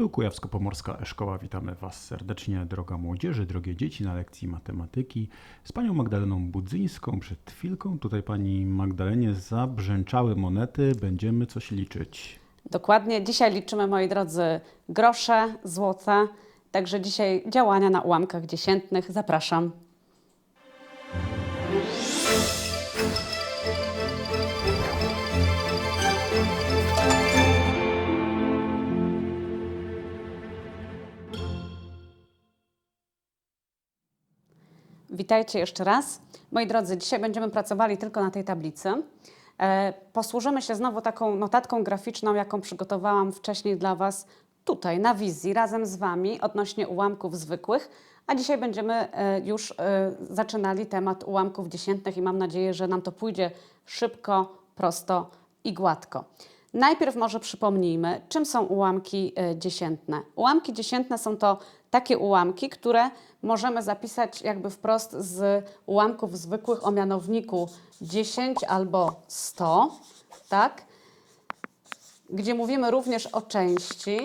Tu Kujawsko-Pomorska Szkoła. Witamy Was serdecznie, droga młodzieży, drogie dzieci na lekcji matematyki. Z panią Magdaleną Budzyńską przed chwilką tutaj pani Magdalenie zabrzęczały monety. Będziemy coś liczyć. Dokładnie. Dzisiaj liczymy, moi drodzy, grosze, złote. Także dzisiaj działania na ułamkach dziesiętnych. Zapraszam. Witajcie jeszcze raz. Moi drodzy, dzisiaj będziemy pracowali tylko na tej tablicy. E, Posłużymy się znowu taką notatką graficzną, jaką przygotowałam wcześniej dla Was tutaj na wizji razem z Wami odnośnie ułamków zwykłych. A dzisiaj będziemy e, już e, zaczynali temat ułamków dziesiętnych i mam nadzieję, że nam to pójdzie szybko, prosto i gładko. Najpierw może przypomnijmy, czym są ułamki dziesiętne. Ułamki dziesiętne są to takie ułamki, które możemy zapisać jakby wprost z ułamków zwykłych o mianowniku 10 albo 100, tak? Gdzie mówimy również o części.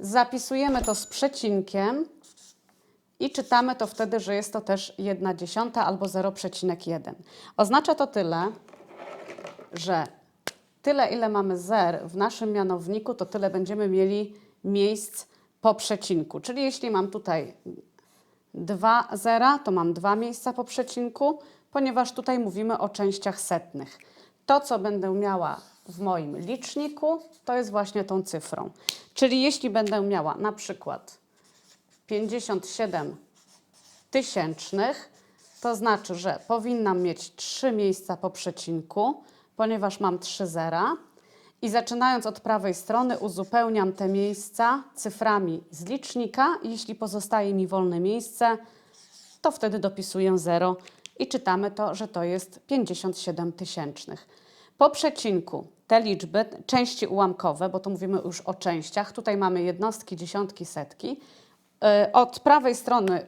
Zapisujemy to z przecinkiem i czytamy to wtedy, że jest to też 1 dziesiąta albo 0,1. Oznacza to tyle, że tyle, ile mamy zer w naszym mianowniku, to tyle będziemy mieli miejsc po przecinku. Czyli jeśli mam tutaj dwa zera, to mam dwa miejsca po przecinku, ponieważ tutaj mówimy o częściach setnych. To, co będę miała w moim liczniku, to jest właśnie tą cyfrą. Czyli jeśli będę miała na przykład 57 tysięcznych, to znaczy, że powinnam mieć trzy miejsca po przecinku, ponieważ mam trzy zera. I zaczynając od prawej strony uzupełniam te miejsca cyframi z licznika. Jeśli pozostaje mi wolne miejsce, to wtedy dopisuję 0 i czytamy to, że to jest 57 tysięcznych. Po przecinku te liczby, części ułamkowe, bo tu mówimy już o częściach, tutaj mamy jednostki, dziesiątki, setki. Yy, Od prawej strony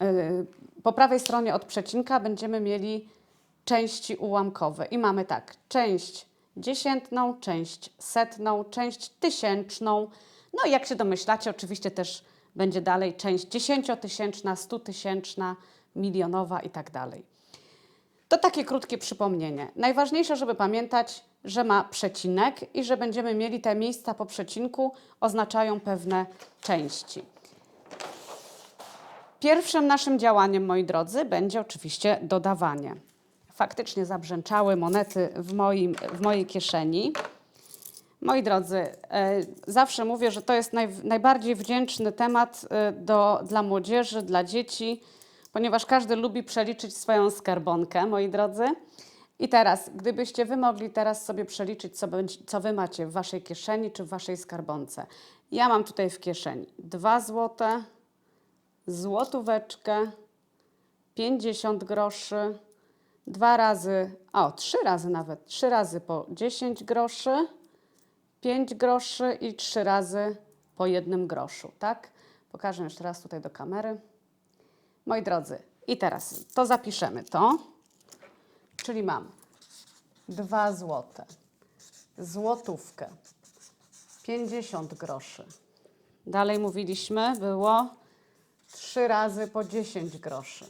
Yy, po prawej stronie od przecinka będziemy mieli części ułamkowe i mamy tak, część dziesiętną, część setną, część tysięczną. No i jak się domyślacie, oczywiście też będzie dalej część dziesięciotysięczna, stutysięczna, milionowa i tak dalej. To takie krótkie przypomnienie. Najważniejsze, żeby pamiętać, że ma przecinek i że będziemy mieli te miejsca po przecinku oznaczają pewne części. Pierwszym naszym działaniem, moi drodzy, będzie oczywiście dodawanie. Faktycznie zabrzęczały monety w, moim, w mojej kieszeni. Moi drodzy, e, zawsze mówię, że to jest naj, najbardziej wdzięczny temat e, do, dla młodzieży, dla dzieci, ponieważ każdy lubi przeliczyć swoją skarbonkę, moi drodzy. I teraz, gdybyście wy mogli teraz sobie przeliczyć, co, co wy macie w waszej kieszeni czy w waszej skarbonce. Ja mam tutaj w kieszeni 2 złote, złotóweczkę, 50 groszy, dwa razy, o, trzy razy nawet, trzy razy po 10 groszy, 5 groszy i trzy razy po jednym groszu, tak? Pokażę jeszcze raz tutaj do kamery. Moi drodzy, i teraz to zapiszemy to, czyli mam 2 złote, złotówkę, 50 groszy. Dalej mówiliśmy, było 3 razy po 10 groszy.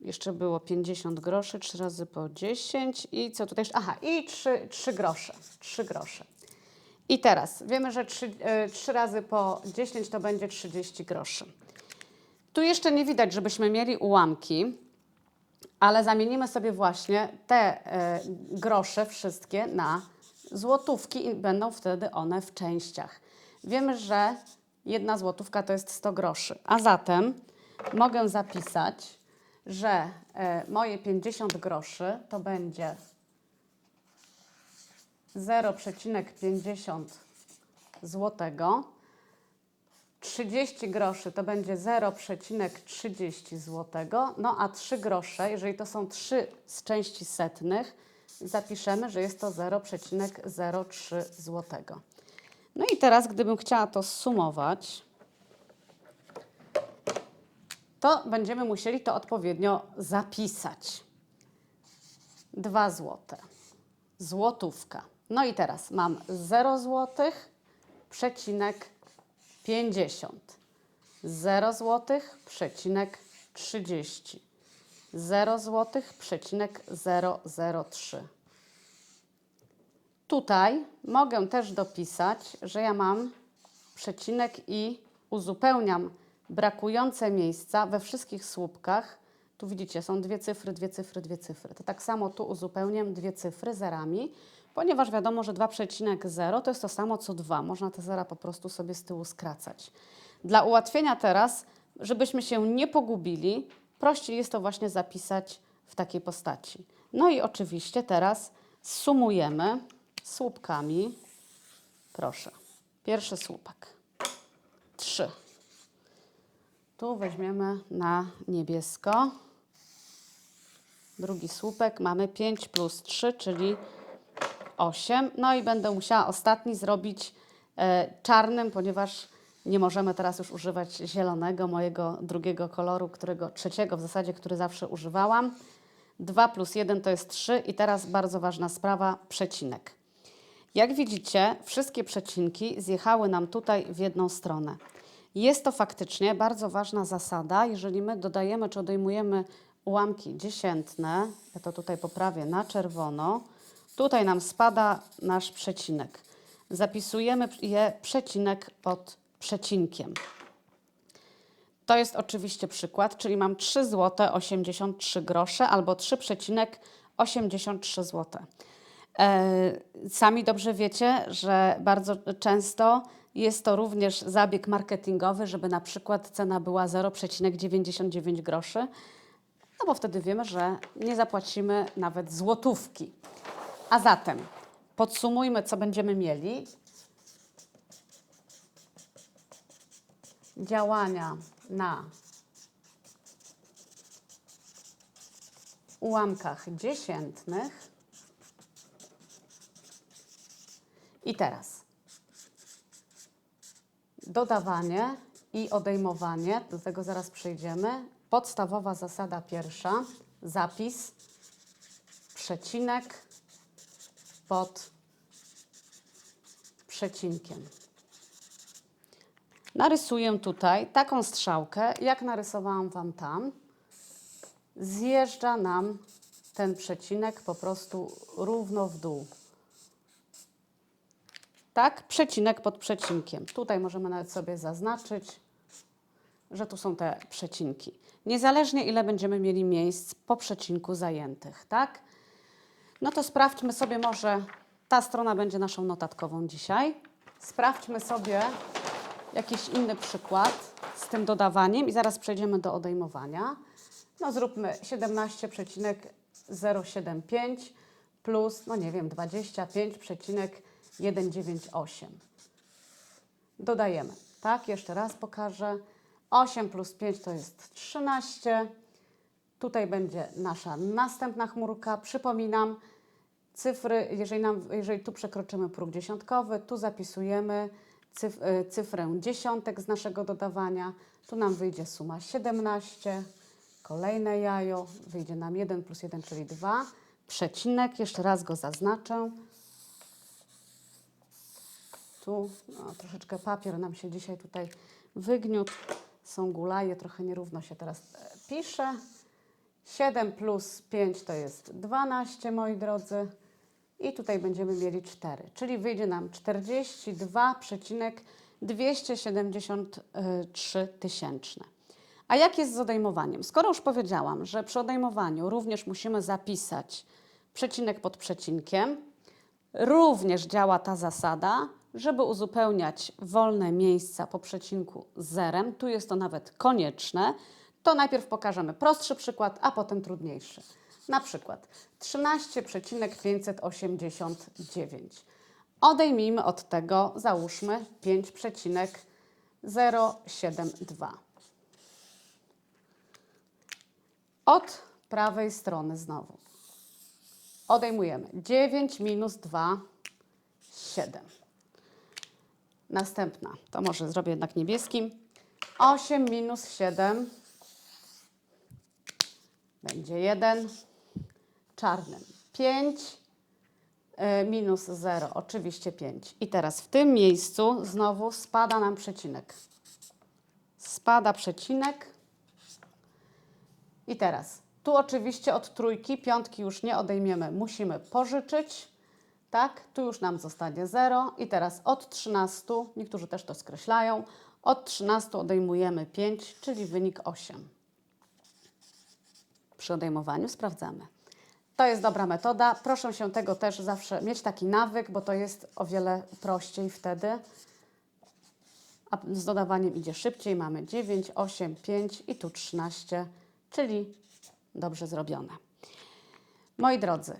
Jeszcze było 50 groszy, 3 razy po 10 i co tutaj jeszcze? Aha, i 3, 3 grosze. 3 grosze. I teraz wiemy, że 3, 3 razy po 10 to będzie 30 groszy. Tu jeszcze nie widać, żebyśmy mieli ułamki, ale zamienimy sobie właśnie te e, grosze wszystkie na złotówki i będą wtedy one w częściach. Wiemy, że jedna złotówka to jest 100 groszy, a zatem mogę zapisać, że e, moje 50 groszy to będzie 0,50 złotego. 30 groszy to będzie 0,30 złotego, no a 3 grosze, jeżeli to są 3 z części setnych, zapiszemy, że jest to 0,03 złotego. No i teraz, gdybym chciała to sumować, to będziemy musieli to odpowiednio zapisać. 2 złote, złotówka, No i teraz mam 0 zł, przecinek 50. 0 zł, przecinek 30. 0 zł, przecinek 003. Tutaj mogę też dopisać, że ja mam przecinek i uzupełniam brakujące miejsca we wszystkich słupkach. Tu widzicie, są dwie cyfry, dwie cyfry, dwie cyfry. To tak samo tu uzupełniam dwie cyfry zerami, ponieważ wiadomo, że 2,0 to jest to samo co 2. Można te zera po prostu sobie z tyłu skracać. Dla ułatwienia teraz, żebyśmy się nie pogubili, prościej jest to właśnie zapisać w takiej postaci. No i oczywiście teraz sumujemy słupkami. Proszę. Pierwszy słupek. 3. Tu weźmiemy na niebiesko. Drugi słupek mamy 5 plus 3, czyli 8. No i będę musiała ostatni zrobić e, czarnym, ponieważ nie możemy teraz już używać zielonego, mojego drugiego koloru, którego trzeciego w zasadzie, który zawsze używałam. 2 plus 1 to jest 3 i teraz bardzo ważna sprawa, przecinek. Jak widzicie, wszystkie przecinki zjechały nam tutaj w jedną stronę. Jest to faktycznie bardzo ważna zasada, jeżeli my dodajemy czy odejmujemy ułamki dziesiętne, ja to tutaj poprawię na czerwono, tutaj nam spada nasz przecinek. Zapisujemy je przecinek pod przecinkiem. To jest oczywiście przykład, czyli mam 3 zł 83 grosze albo 3,83 zł. E, Sami dobrze wiecie, że bardzo często jest to również zabieg marketingowy, żeby na przykład cena była 0,99 groszy, no bo wtedy wiemy, że nie zapłacimy nawet złotówki. A zatem podsumujmy, co będziemy mieli. Działania na ułamkach dziesiętnych. I teraz dodawanie i odejmowanie, do tego zaraz przejdziemy. Podstawowa zasada pierwsza, zapis, przecinek pod przecinkiem. Narysuję tutaj taką strzałkę, jak narysowałam Wam tam. Zjeżdża nam ten przecinek po prostu równo w dół. Tak, przecinek pod przecinkiem. Tutaj możemy nawet sobie zaznaczyć, że tu są te przecinki. Niezależnie ile będziemy mieli miejsc po przecinku zajętych, tak? No to sprawdźmy sobie może, ta strona będzie naszą notatkową dzisiaj. Sprawdźmy sobie jakiś inny przykład z tym dodawaniem i zaraz przejdziemy do odejmowania. No zróbmy 17,075 plus, no nie wiem, 25,198. Dodajemy, tak? Jeszcze raz pokażę. 8 plus 5 to jest 13. Tutaj będzie nasza następna chmurka. Przypominam, cyfry, jeżeli, nam, jeżeli tu przekroczymy próg dziesiątkowy, tu zapisujemy cyf, y, cyfrę dziesiątek z naszego dodawania. Tu nam wyjdzie suma 17. Kolejne jajo, wyjdzie nam 1 plus 1, czyli 2. Przecinek, jeszcze raz go zaznaczę. Tu no, troszeczkę papier nam się dzisiaj tutaj wygniótł. Są gulaje, trochę nierówno się teraz e, pisze. 7 plus 5 to jest 12, moi drodzy. I tutaj będziemy mieli 4, czyli wyjdzie nam 42,273 tysięczne. A jak jest z odejmowaniem? Skoro już powiedziałam, że przy odejmowaniu również musimy zapisać przecinek pod przecinkiem, również działa ta zasada, żeby uzupełniać wolne miejsca po przecinku zerem. Tu jest to nawet konieczne. To najpierw pokażemy prostszy przykład, a potem trudniejszy. Na przykład 13,589. Odejmijmy od tego, załóżmy 5,072. Od prawej strony znowu. Odejmujemy 9 minus 2, 7. Następna, to może zrobię jednak niebieskim. 8 minus 7 będzie 1. Czarnym 5. y, minus 0, oczywiście 5. I teraz w tym miejscu znowu spada nam przecinek. Spada przecinek. I teraz tu oczywiście od trójki, piątki już nie odejmiemy, musimy pożyczyć. Tak, tu już nam zostanie 0 i teraz od 13, niektórzy też to skreślają, od 13 odejmujemy 5, czyli wynik 8. Przy odejmowaniu sprawdzamy. To jest dobra metoda. Proszę się tego też zawsze mieć taki nawyk, bo to jest o wiele prościej wtedy. A z dodawaniem idzie szybciej. Mamy 9, 8, 5 i tu 13, czyli dobrze zrobione. Moi drodzy,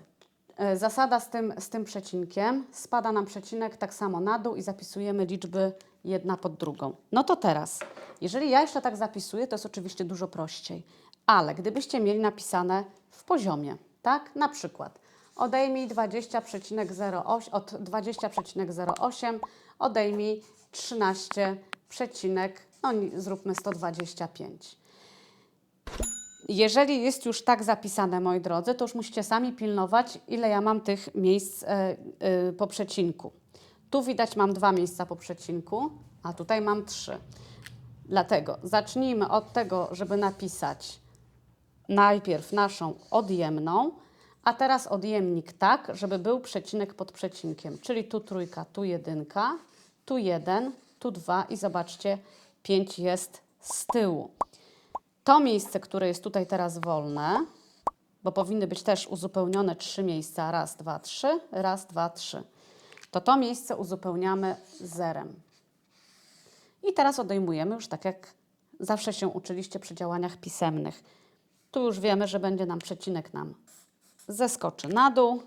zasada z tym, z tym przecinkiem. Spada nam przecinek tak samo na dół i zapisujemy liczby jedna pod drugą. No to teraz, jeżeli ja jeszcze tak zapisuję, to jest oczywiście dużo prościej. Ale gdybyście mieli napisane w poziomie, tak? Na przykład odejmij 20,08 od 20,08 odejmij 13, przecinek, no zróbmy 125. Jeżeli jest już tak zapisane, moi drodzy, to już musicie sami pilnować, ile ja mam tych miejsc e, e, po przecinku. Tu widać mam dwa miejsca po przecinku, a tutaj mam trzy. Dlatego zacznijmy od tego, żeby napisać najpierw naszą odjemną, a teraz odjemnik tak, żeby był przecinek pod przecinkiem. Czyli tu trójka, tu jedynka, tu jeden, tu dwa i zobaczcie, pięć jest z tyłu. To miejsce, które jest tutaj teraz wolne, bo powinny być też uzupełnione trzy miejsca, raz, dwa, trzy, raz, dwa, trzy, to to miejsce uzupełniamy zerem. I teraz odejmujemy już tak, jak zawsze się uczyliście przy działaniach pisemnych. Tu już wiemy, że będzie nam przecinek nam zeskoczy na dół.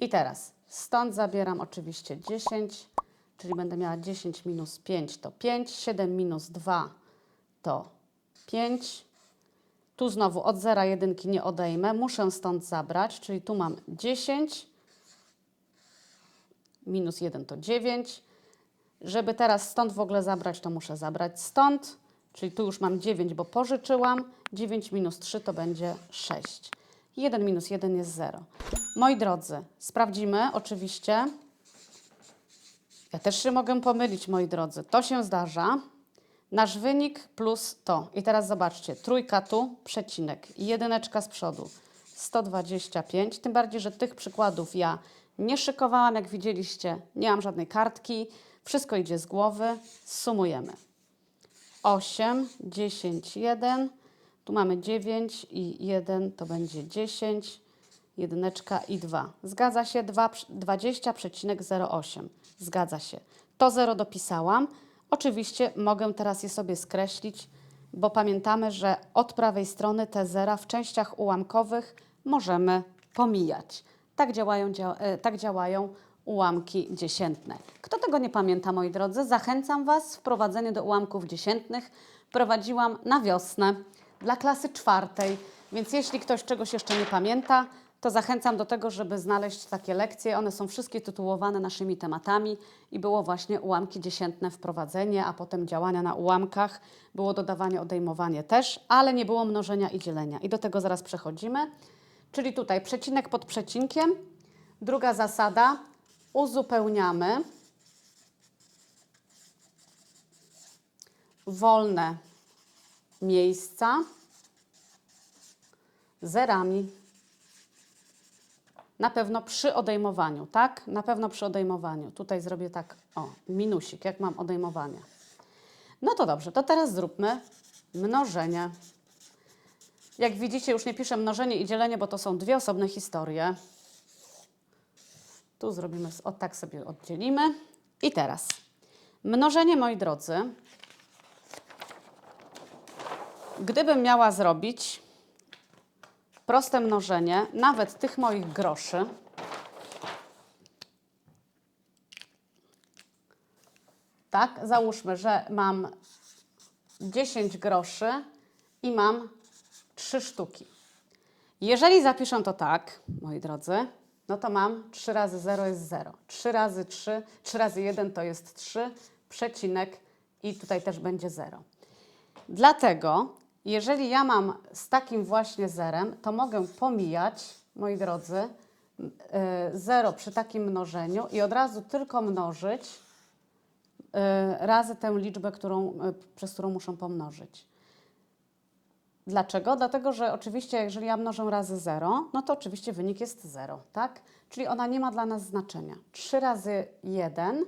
I teraz stąd zabieram oczywiście 10, czyli będę miała 10 minus 5 to 5, 7 minus 2 to 5. Tu znowu od zera jedynki nie odejmę, muszę stąd zabrać, czyli tu mam 10, minus 1 to 9. Żeby teraz stąd w ogóle zabrać, to muszę zabrać stąd, czyli tu już mam 9, bo pożyczyłam. 9 minus 3 to będzie 6. 1 minus 1 jest 0. Moi drodzy, sprawdzimy oczywiście. Ja też się mogę pomylić, moi drodzy. To się zdarza. Nasz wynik plus to. I teraz zobaczcie, trójka tu, przecinek, jedyneczka z przodu, 125. Tym bardziej, że tych przykładów ja nie szykowałam, jak widzieliście, nie mam żadnej kartki. Wszystko idzie z głowy. Sumujemy. 8, 10, 1. Tu mamy 9 i 1 to będzie 10, jedyneczka i 2. Zgadza się 2, 20,08. Zgadza się. To 0 dopisałam. Oczywiście mogę teraz je sobie skreślić, bo pamiętamy, że od prawej strony te zera w częściach ułamkowych możemy pomijać. Tak działają, dzia e, tak działają ułamki dziesiętne. Kto tego nie pamięta, moi drodzy, zachęcam Was. Wprowadzenie do ułamków dziesiętnych prowadziłam na wiosnę dla klasy czwartej, więc jeśli ktoś czegoś jeszcze nie pamięta, to zachęcam do tego, żeby znaleźć takie lekcje. One są wszystkie tytułowane naszymi tematami i było właśnie ułamki dziesiętne wprowadzenie, a potem działania na ułamkach, było dodawanie, odejmowanie też, ale nie było mnożenia i dzielenia. I do tego zaraz przechodzimy. Czyli tutaj przecinek pod przecinkiem. Druga zasada, uzupełniamy wolne miejsca zerami. Na pewno przy odejmowaniu, tak? Na pewno przy odejmowaniu. Tutaj zrobię tak, o, minusik, jak mam odejmowanie. No to dobrze, to teraz zróbmy mnożenie. Jak widzicie, już nie piszę mnożenie i dzielenie, bo to są dwie osobne historie. Tu zrobimy, o tak sobie oddzielimy. I teraz mnożenie, moi drodzy, gdybym miała zrobić proste mnożenie, nawet tych moich groszy, tak, załóżmy, że mam 10 groszy i mam 3 sztuki. Jeżeli zapiszę to tak, moi drodzy, no to mam 3 razy 0 jest 0. 3 razy 3, 3 razy 1 to jest 3, przecinek i tutaj też będzie 0. Dlatego, jeżeli ja mam z takim właśnie zerem, to mogę pomijać, moi drodzy, 0 przy takim mnożeniu i od razu tylko mnożyć y, razy tę liczbę, którą, y, przez którą muszą pomnożyć. Dlaczego? Dlatego, że oczywiście jeżeli ja mnożę razy 0, no to oczywiście wynik jest 0, tak? Czyli ona nie ma dla nas znaczenia. 3 razy 1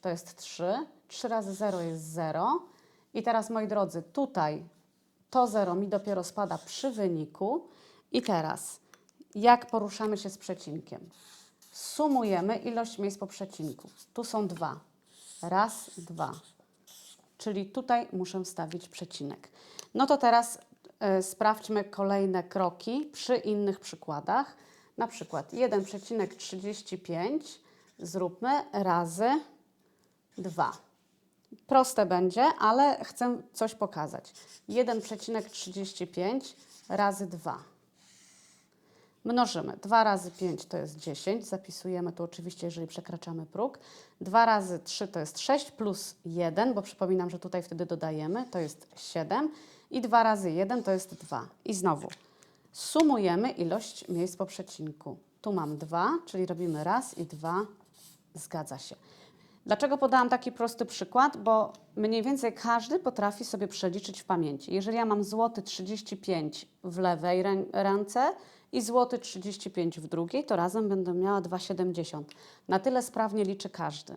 to jest 3, 3 razy 0 jest 0 i teraz moi drodzy, tutaj to 0 mi dopiero spada przy wyniku i teraz jak poruszamy się z przecinkiem? Sumujemy ilość miejsc po przecinku. Tu są dwa. Raz, dwa. Czyli tutaj muszę wstawić przecinek. No to teraz e, sprawdźmy kolejne kroki przy innych przykładach. Na przykład 1,35 zróbmy razy 2. Proste będzie, ale chcę coś pokazać. 1,35 razy 2. Mnożymy. 2 razy 5 to jest 10. Zapisujemy tu oczywiście, jeżeli przekraczamy próg. 2 razy 3 to jest 6 plus 1, bo przypominam, że tutaj wtedy dodajemy, to jest 7. I 2 razy 1 to jest 2. I znowu sumujemy ilość miejsc po przecinku. Tu mam 2, czyli robimy raz i 2. Zgadza się. Dlaczego podałam taki prosty przykład? Bo mniej więcej każdy potrafi sobie przeliczyć w pamięci. Jeżeli ja mam złoty 35 w lewej rę- ręce i złoty 35 w drugiej, to razem będę miała 2,70. Na tyle sprawnie liczy każdy.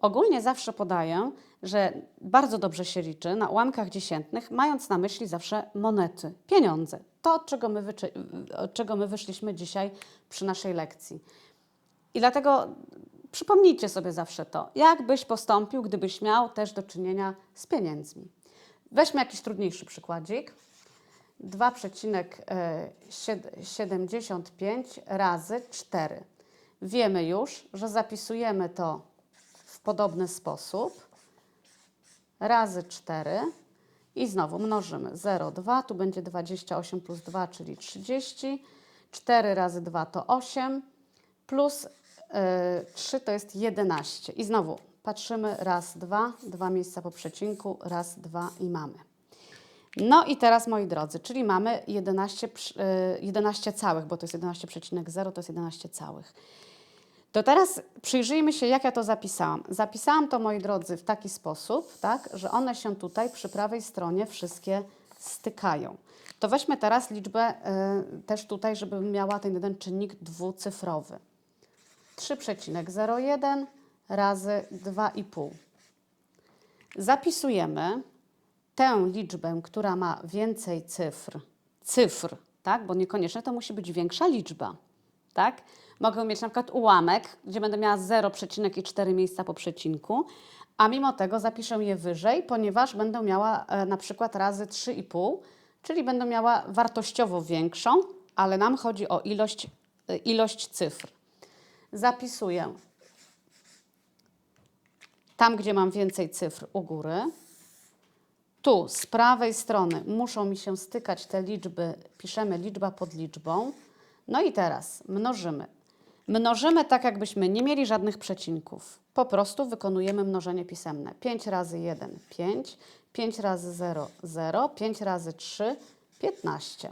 Ogólnie zawsze podaję, że bardzo dobrze się liczy na ułamkach dziesiętnych, mając na myśli zawsze monety, pieniądze. To, od czego my, od czego my wyszliśmy dzisiaj przy naszej lekcji. I dlatego przypomnijcie sobie zawsze to, jak byś postąpił, gdybyś miał też do czynienia z pieniędzmi. Weźmy jakiś trudniejszy przykładzik. 2,75 razy 4. Wiemy już, że zapisujemy to w podobny sposób. Razy 4 i znowu mnożymy 0,2, tu będzie 28 plus 2, czyli 30. 4 razy 2 to 8, plus 3 to jest 11. I znowu patrzymy raz, dwa, dwa miejsca po przecinku, raz, dwa i mamy. No i teraz moi drodzy, czyli mamy 11, przy- y, 11 całych, bo to jest 11,0, to jest 11 całych. To teraz przyjrzyjmy się, jak ja to zapisałam. Zapisałam to, moi drodzy, w taki sposób, tak, że one się tutaj przy prawej stronie wszystkie stykają. To weźmy teraz liczbę y, też tutaj, żeby miała ten jeden czynnik dwucyfrowy. 3,01 razy 2,5. Zapisujemy tę liczbę, która ma więcej cyfr, cyfr, tak? bo niekoniecznie to musi być większa liczba. Tak? Mogę mieć na przykład ułamek, gdzie będę miała 0,4 miejsca po przecinku, a mimo tego zapiszę je wyżej, ponieważ będę miała e, na przykład razy 3,5, czyli będę miała wartościowo większą, ale nam chodzi o ilość, e, ilość cyfr. Zapisuję tam, gdzie mam więcej cyfr u góry. Tu z prawej strony muszą mi się stykać te liczby, piszemy liczba pod liczbą. No i teraz mnożymy. Mnożymy tak, jakbyśmy nie mieli żadnych przecinków. Po prostu wykonujemy mnożenie pisemne. 5 razy 1, 5, 5 razy 0, 0, 5 razy 3, 15.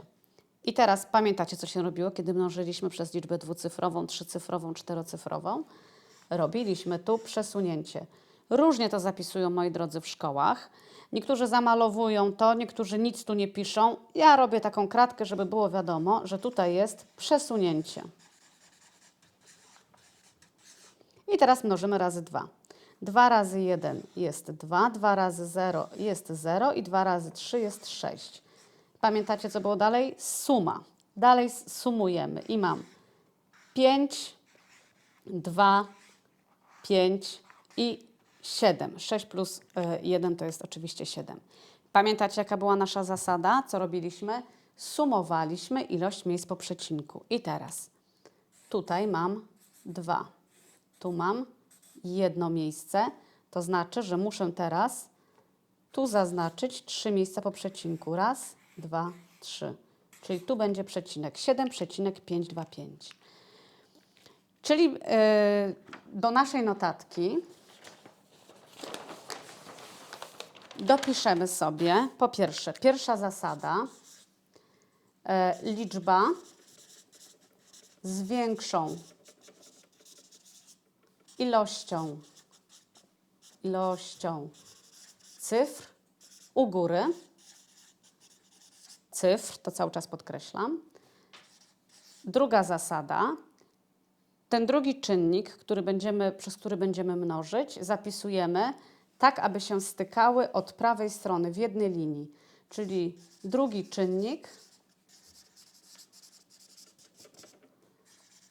I teraz pamiętacie, co się robiło, kiedy mnożyliśmy przez liczbę dwucyfrową, trzycyfrową, czterocyfrową? Robiliśmy tu przesunięcie. Różnie to zapisują, moi drodzy, w szkołach. Niektórzy zamalowują to, niektórzy nic tu nie piszą. Ja robię taką kratkę, żeby było wiadomo, że tutaj jest przesunięcie. I teraz mnożymy razy 2. 2 razy 1 jest 2, 2 razy 0 jest 0 i 2 razy 3 jest 6. Pamiętacie, co było dalej? Suma. Dalej sumujemy i mam 5, 2, 5 i 7. 6 plus 1 to jest oczywiście 7. Pamiętacie, jaka była nasza zasada? Co robiliśmy? Sumowaliśmy ilość miejsc po przecinku. I teraz tutaj mam 2. Tu mam jedno miejsce. To znaczy, że muszę teraz tu zaznaczyć trzy miejsca po przecinku. Raz, dwa, trzy. Czyli tu będzie przecinek 7,525. Czyli yy, do naszej notatki dopiszemy sobie po pierwsze, pierwsza zasada, e, liczba z większą ilością, ilością cyfr u góry, cyfr, to cały czas podkreślam. Druga zasada, ten drugi czynnik, który będziemy, przez który będziemy mnożyć, zapisujemy tak, aby się stykały od prawej strony w jednej linii. Czyli drugi czynnik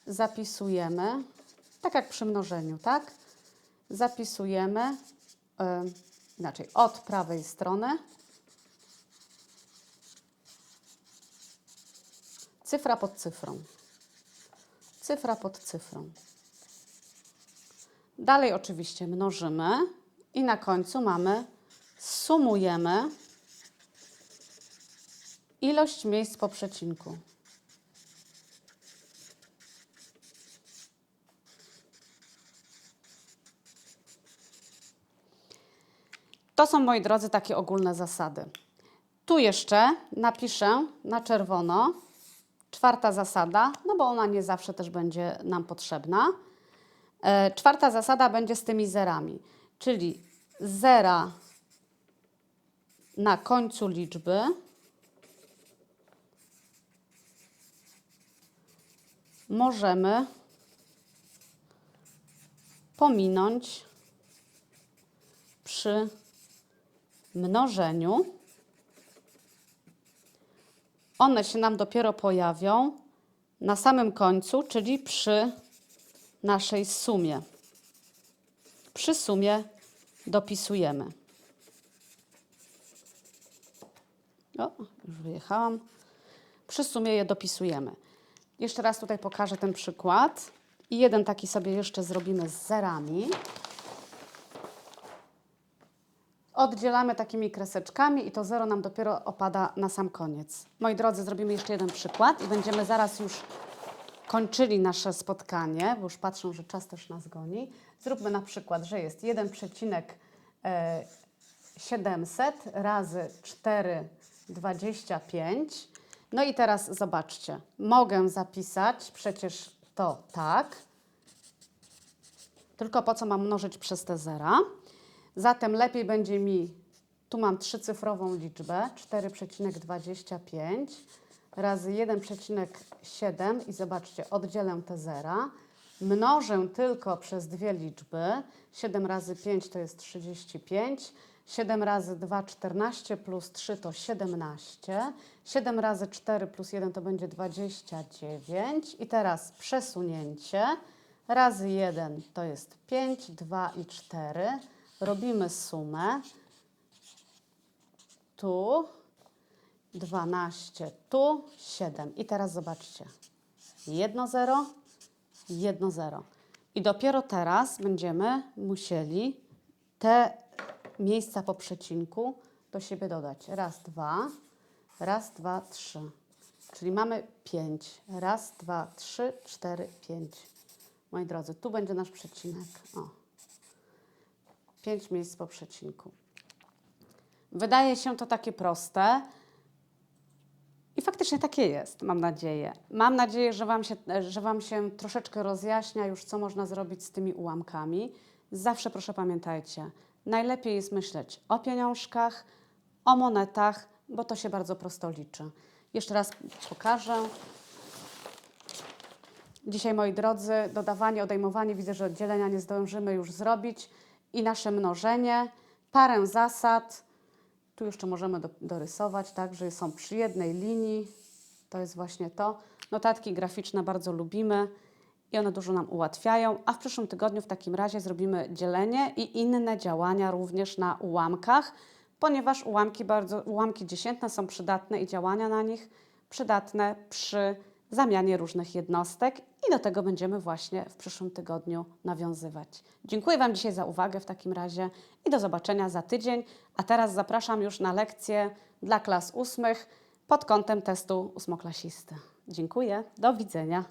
zapisujemy, tak jak przy mnożeniu, tak? Zapisujemy y, inaczej, od prawej strony cyfra pod cyfrą. Cyfra pod cyfrą. Dalej oczywiście mnożymy i na końcu mamy sumujemy ilość miejsc po przecinku. To są, moi drodzy, takie ogólne zasady. Tu jeszcze napiszę na czerwono czwarta zasada, no bo ona nie zawsze też będzie nam potrzebna. E, czwarta zasada będzie z tymi zerami, czyli zera na końcu liczby możemy pominąć przy mnożeniu. One się nam dopiero pojawią na samym końcu, czyli przy naszej sumie. Przy sumie dopisujemy. O, już wyjechałam. Przy sumie je dopisujemy. Jeszcze raz tutaj pokażę ten przykład. I jeden taki sobie jeszcze zrobimy z zerami. Oddzielamy takimi kreseczkami i to zero nam dopiero opada na sam koniec. Moi drodzy, zrobimy jeszcze jeden przykład i będziemy zaraz już kończyli nasze spotkanie, bo już patrzą, że czas też nas goni. Zróbmy na przykład, że jest 1,700 razy 4,25. No i teraz zobaczcie, mogę zapisać przecież to tak, tylko po co mam mnożyć przez te zera? Zatem lepiej będzie mi, tu mam trzycyfrową liczbę, 4,25 razy 1,7 i zobaczcie, oddzielę te zera, mnożę tylko przez dwie liczby, 7 razy 5 to jest 35, 7 razy 2 14 plus 3 to 17, 7 razy 4 plus 1 to będzie 29 i teraz przesunięcie, razy 1 to jest 5, 2 i 4, robimy sumę, tu 12, tu 7 i teraz zobaczcie, 1 0, 1 0 i dopiero teraz będziemy musieli te miejsca po przecinku do siebie dodać. Raz, dwa, raz, dwa, trzy. Czyli mamy pięć. Raz, dwa, trzy, cztery, pięć. Moi drodzy, tu będzie nasz przecinek. O. Pięć miejsc po przecinku. Wydaje się to takie proste. I faktycznie takie jest, mam nadzieję. Mam nadzieję, że wam, się, że wam się troszeczkę rozjaśnia już, co można zrobić z tymi ułamkami. Zawsze proszę pamiętajcie, najlepiej jest myśleć o pieniążkach, o monetach, bo to się bardzo prosto liczy. Jeszcze raz pokażę. Dzisiaj, moi drodzy, dodawanie, odejmowanie, widzę, że oddzielenia nie zdążymy już zrobić i nasze mnożenie, parę zasad. Tu jeszcze możemy do, dorysować, tak, że są przy jednej linii. To jest właśnie to. Notatki graficzne bardzo lubimy i one dużo nam ułatwiają. A w przyszłym tygodniu w takim razie zrobimy dzielenie i inne działania również na ułamkach, ponieważ ułamki, bardzo, ułamki dziesiętne są przydatne i działania na nich przydatne przy zamianie różnych jednostek i do tego będziemy właśnie w przyszłym tygodniu nawiązywać. Dziękuję Wam dzisiaj za uwagę w takim razie i do zobaczenia za tydzień. A teraz zapraszam już na lekcje dla klas ósmych pod kątem testu ósmoklasisty. Dziękuję, do widzenia.